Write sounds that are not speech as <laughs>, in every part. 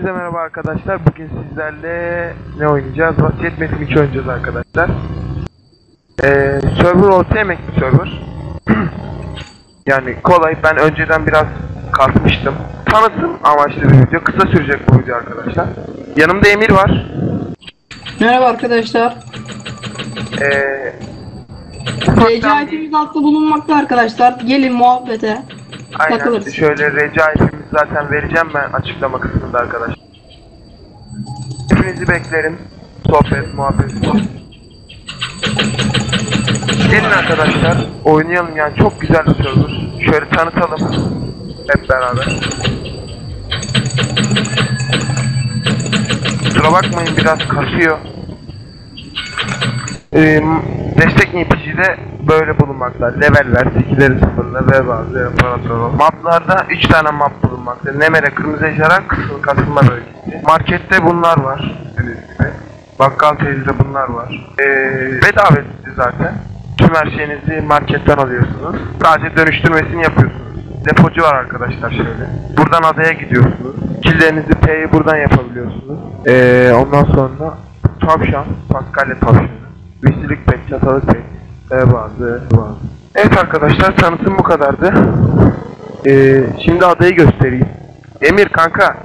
Hepinize merhaba arkadaşlar. Bugün sizlerle ne oynayacağız? Vasiyet Metin 2 oynayacağız arkadaşlar. Ee, server orta emek bir server. <clears throat> yani kolay. Ben önceden biraz kasmıştım. Tanıtım amaçlı bir video. Kısa sürecek bu video arkadaşlar. Yanımda Emir var. Merhaba arkadaşlar. Ee, Recaip'imiz altta bulunmakta arkadaşlar. Gelin muhabbete. Aynen. takılırız. Şöyle recaipimizi zaten vereceğim ben açıklama kısmında arkadaşlar. Hepinizi beklerim. Sohbet, muhabbet. Gelin arkadaşlar. Oynayalım yani çok güzel bir server. Şöyle tanıtalım. Hep beraber. Kusura bakmayın biraz kasıyor. Ee, destek NPC'de böyle bulunmakta. Leveller, skilleri sıfırla ve bazı imparator. Maplarda 3 tane map bulunmakta. Nemere, Kırmızı Ejderha, Kısıl Kasılma Bölgesi. Markette bunlar var. Gibi. Bakkal teyzede bunlar var. Ee, bedava zaten. Tüm her şeyinizi marketten alıyorsunuz. Sadece dönüştürmesini yapıyorsunuz. Depocu var arkadaşlar şöyle. Buradan adaya gidiyorsunuz. Killerinizi P'yi buradan yapabiliyorsunuz. Ee, ondan sonra tavşan, Paskalya tavşanı. Vişilik pek, çatalık pek, e, bazı, bazı. Evet arkadaşlar tanıtım bu kadardı. Ee, şimdi adayı göstereyim. Emir kanka,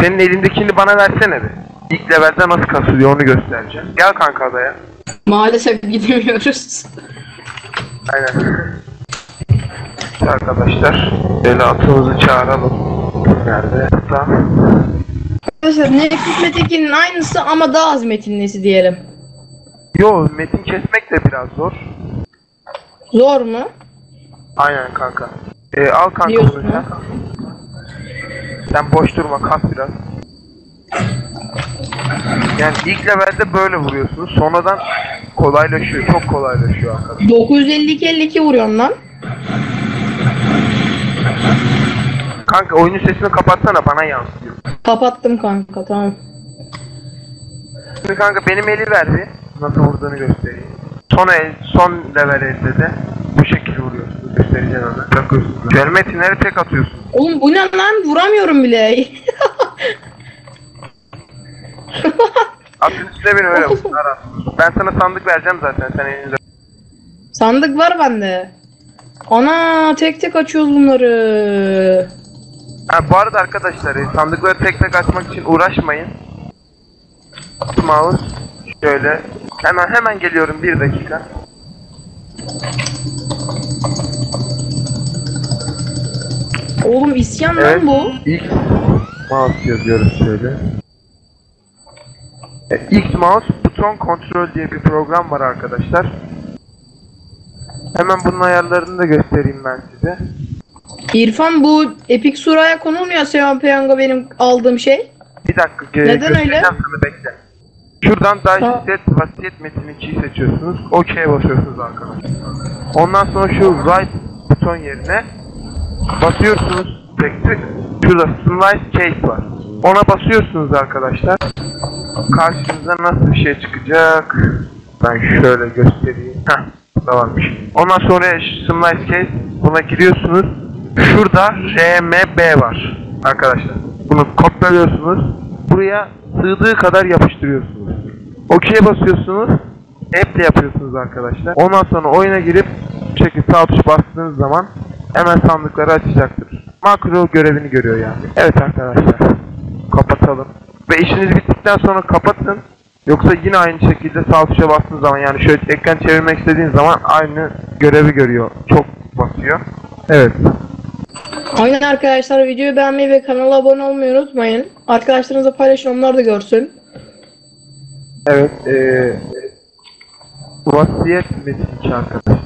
senin elindekini bana versene bir. İlk levelde nasıl kasılıyor onu göstereceğim. Gel kanka adaya. Maalesef gidemiyoruz. Aynen. Arkadaşlar, böyle atımızı çağıralım. Nerede? Tamam. Arkadaşlar Nekut Metekin'in aynısı ama daha az metinlisi diyelim. Yo, metin kesmek de biraz zor. Zor mu? Aynen kanka. Ee, al kanka Diyorsun bunu sen. ha? Sen boş durma kas biraz. Yani ilk levelde böyle vuruyorsunuz. Sonradan kolaylaşıyor. Çok kolaylaşıyor arkadaşlar. 952 52 vuruyorsun lan. Kanka oyunun sesini kapatsana bana yansıyor. Kapattım kanka tamam. Şimdi kanka benim eli ver bir. Nasıl vurduğunu göstereyim. Son el, son level elde de bu şekilde vuruyorsunuz. Göstereceğim hemen. Bırakıyorsunuz. Şöyle metinleri tek atıyorsunuz. Oğlum bu ne lan? Vuramıyorum bile. Atın üstüne beni öyle vur. <laughs> Ara. Ben sana sandık vereceğim zaten. Sen elinde. Sandık var bende. Ana tek tek açıyoruz bunları. Ha bu arada arkadaşlar e, sandıkları tek tek açmak için uğraşmayın. Mouse şöyle hemen hemen geliyorum bir dakika. Oğlum isyan Evet. lan bu. X mouse yazıyoruz şöyle. E, X mouse buton kontrol diye bir program var arkadaşlar. Hemen bunun ayarlarını da göstereyim ben size. İrfan bu Epic Sura'ya konulmuyor Sevan Peyanga benim aldığım şey. Bir dakika e, Neden göstereceğim öyle? sana bekle. Şuradan Set Vasiyet Metini 2'yi seçiyorsunuz. OK'ye basıyorsunuz arkadaşlar. Ondan sonra şu right buton yerine basıyorsunuz tek tık. Şurada Slice Case var. Ona basıyorsunuz arkadaşlar. Karşınıza nasıl bir şey çıkacak? Ben şöyle göstereyim. Heh, burada varmış. Ondan sonra Slice Case buna giriyorsunuz. Şurada RMB var arkadaşlar. Bunu kopyalıyorsunuz. Buraya sığdığı kadar yapıştırıyorsunuz. OK'ye basıyorsunuz. App'le yapıyorsunuz arkadaşlar. Ondan sonra oyuna girip bu şekilde sağ tuş bastığınız zaman hemen sandıkları açacaktır. Makro görevini görüyor yani. Evet arkadaşlar. Kapatalım. Ve işiniz bittikten sonra kapatın. Yoksa yine aynı şekilde sağ tuşa bastığınız zaman yani şöyle ekran çevirmek istediğiniz zaman aynı görevi görüyor. Çok basıyor. Evet. Aynen arkadaşlar videoyu beğenmeyi ve kanala abone olmayı unutmayın. Arkadaşlarınızla paylaşın onlar da görsün. Evet. Eee vasiyet metin iki arkadaşlar.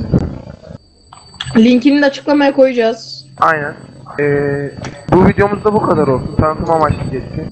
Linkini de açıklamaya koyacağız. Aynen. Ee, bu videomuz da bu kadar olsun. Tanıtım amaçlı geçti.